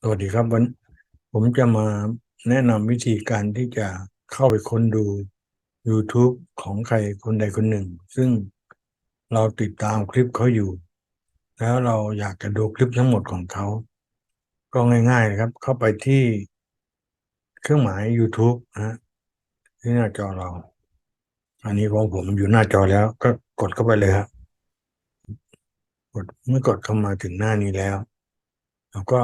สวัสดีครับวัน ผมจะมาแนะนำวิธีการที่จะเข้าไปค้นดู YouTube ของใครคนใดคนหนึ่ง ซึ่งเราติดตามคลิปเขาอยู่ แล้วเราอยากจะดูคลิปทั้งหมดของเขา ก็ง่ายๆนะครับ เข้าไปที่เครื่องหมาย YouTube นะที่หน้าจอเรา อันนี้ของผมอยู่หน้าจอแล้ว ก็กดเข้าไปเลยครับกดเมื่อกดเข้ามาถึงหน้านี้แล้วแล้วก็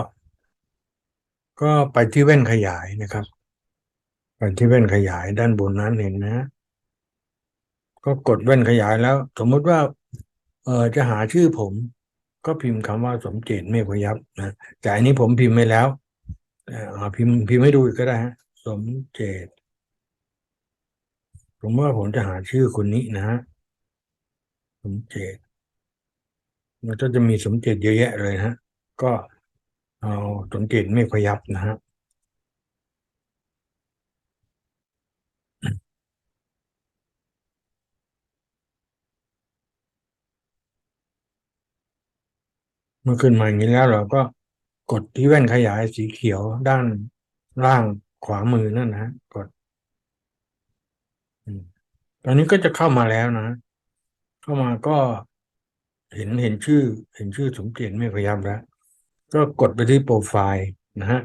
ก็ไปที่แว่นขยายนะครับ ไปที่แว่นขยายด้านบนนั้นเห็นนะก็กดแว่นขยายแล้ว สมมุติว่า เออจะหาชื่อผม ก็พิมพ์คำว่าสมเจตเมฆพยับนะแต่อันนี้ผมพิมพ์ไปแล้วเอ่อพิมพ์พิมพ์ให้ดูอีกก็ได้ฮะ สมเจตผมว่าผมจะหาชื่อคนนี้นะฮะสมเจตมันก็จะมีสมเจตเยอะแยะเลยฮะ ก็ เอาสมเจตเมฆพยับนะฮะเมื่อขึ้นมาอย่างนี้แล้วเราก็กดที่แว่นขยายสีเขียวด้านล่างขวามือนั่นนะกดอืมตอนนี้ก็จะเข้ามาแล้วนะ เข้ามาก็เห็นเห็นชื่อ เห็นชื่อสมเกียรติเมฆพยับแล้ว ก็กดไปที่โปรไฟล์นะฮะ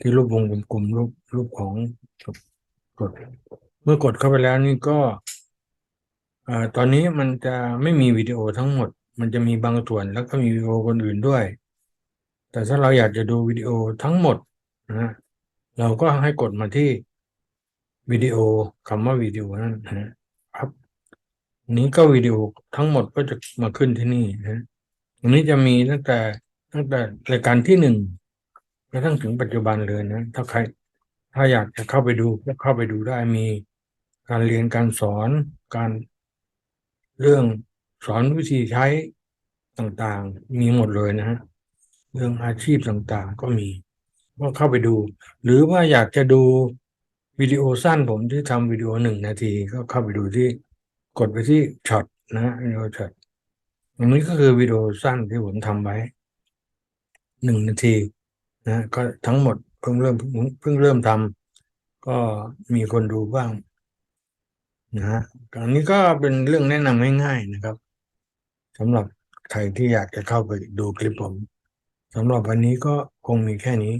ที่รูปวงกลมรูปรูปของกด เมื่อกดเข้าไปแล้วนี่ก็อตอนนี้มันจะไม่มีวิดีโอทั้งหมด มันจะมีบางส่วนแล้วก็มีวิดีโอคนอื่นด้วย แต่ถ้าเราอยากจะดูวิดีโอทั้งหมดนะเราก็ให้กดมาที่วิดีโอคำว่าวิดีโอนั่นนะครับนี้ก็วิดีโอทั้งหมดก็จะมาขึ้นที่นี่นะนนี้จะมีตั้งแต่ ตั้งแต่รายการที่หนึ่งกระทั่งถึงปัจจุบันเลยนะ ถ้าใคร ถ้าอยากจะเข้าไปดูก็เข้าไปดูได้มีการเรียนการสอนการเรื่องสอนวิธีใช้ต่างๆ มีหมดเลยนะฮะเรื่องอาชีพต่างๆ ก็มีก็เข้าไปดู หรือว่าอยากจะดูวิดีโอสั้นผมที่ทำวิดีโอหนึ่งนาที ก็เข้าไปดูที่กดไปที่ช็อตนะฮะวิดีโอช็อตอันนี้ก็คือวิดีโอสั้นที่ผมทำไว้ หนึ่งนาทีนะก็ทั้งหมดเพิ่งเริ่มเพิ่งเริ่มทำก็มีคนดูบ้างนะฮะอันนี้ก็เป็นเรื่องแนะนำง่ายๆนะครับสำหรับใครที่อยากจะเข้าไปดูคลิปผมสำหรับวันนี้ก็คงมีแค่นี้